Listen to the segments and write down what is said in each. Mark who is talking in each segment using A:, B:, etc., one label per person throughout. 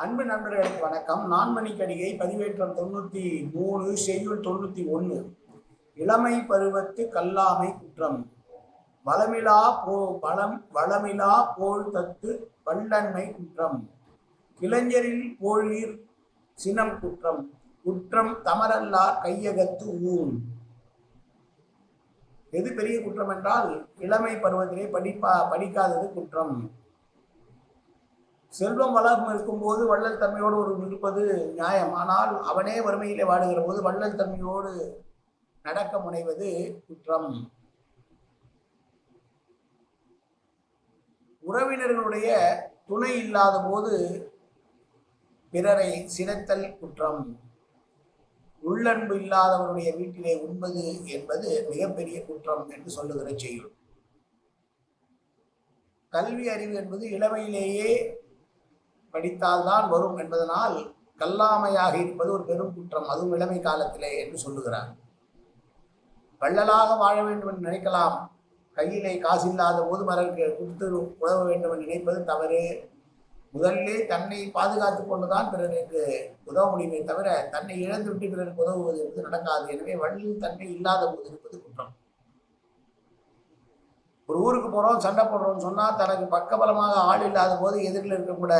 A: அன்பு நண்பர்களுக்கு வணக்கம். நான்மணிக்கடிகை பதிவேற்றம் தொண்ணூத்தி மூணு செய்யுள் தொண்ணூத்தி ஒண்ணு இளமை பருவத்து கல்லாமை குற்றம். வளமிலா போ வளம் வளமிலா போல் தத்து வல்லன்மை குற்றம். கிளைஞரில் போழீர் சினம் குற்றம். குற்றம் தமரல்லார் கையகத்து ஊன். எது பெரிய குற்றம் என்றால் இளமை பருவத்திலே படிப்பா படிக்காதது குற்றம். செல்வம் வளம் இருக்கும்போது வள்ளல் தன்மையோடு ஒரு இருப்பது நியாயம். ஆனால் அவனே வறுமையிலே வாடுகிற போது வள்ளல் தன்மையோடு நடக்க முனைவது குற்றம். உறவினர்களுடைய துணை இல்லாத போது பிறரை சினத்தல் குற்றம். உள்ளன்பு இல்லாதவருடைய வீட்டிலே உண்பது என்பது மிகப்பெரிய குற்றம் என்று சொல்லுகிற செய்யுள். கல்வி அறிவு என்பது இளமையிலேயே படித்தால்தான் வரும் என்பதனால் கல்லாமையாக இருப்பது ஒரு பெரும் குற்றம். அதுவும் இளமை காலத்திலே என்று சொல்லுகிறார். வள்ளலாக வாழ வேண்டும் என்று நினைக்கலாம். கையிலே காசு இல்லாத போது மரருக்கு கொடுத்து உதவ வேண்டும் என்று நினைப்பது தவறு. முதல்லே தன்னை பாதுகாத்து கொண்டுதான் பிறருக்கு உதவ முடியுமே தவிர தன்னை இழந்து விட்டு பிறருக்கு உதவுவது என்பது நடக்காது. எனவே வள்ளில் தன்மை இல்லாத போது இருப்பது குற்றம். ஒரு ஊருக்கு போகிறோம் சண்டை போடுறோம்னு சொன்னால் தனக்கு பக்கபலமாக ஆள் இல்லாத போது எதிரில் இருக்கக்கூட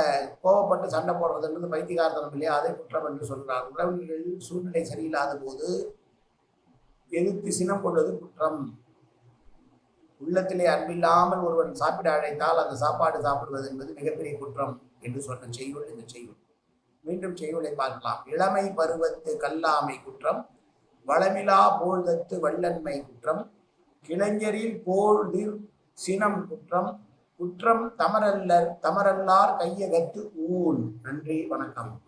A: கோவப்பட்டு சண்டை போடுறதுன்றது பைத்தியகாரத்தனம் இல்லையா? அதே குற்றம் என்று சொல்கிறார் உறவினர்கள் சூழ்நிலை சரியில்லாத போது எதிர்த்து சினம் கொள்வது குற்றம். உள்ளத்திலே அன்பில்லாமல் ஒருவன் சாப்பிட அழைத்தால் அந்த சாப்பாடு சாப்பிடுவது என்பது மிகப்பெரிய குற்றம் என்று சொன்ன செய்யுள் இந்த செய்யுள். மீண்டும் செய்யுளை பார்க்கலாம். இளமை பருவத்து கல்லாமை குற்றம் வளமிலா போழ்தத்து வல்லன்மை குற்றம் கிளைஞரில் போழ்திர் சினம் குற்றம் குற்றம் தமரல்லர் தமரல்லார் கையகத்து ஊழ். நன்றி வணக்கம்.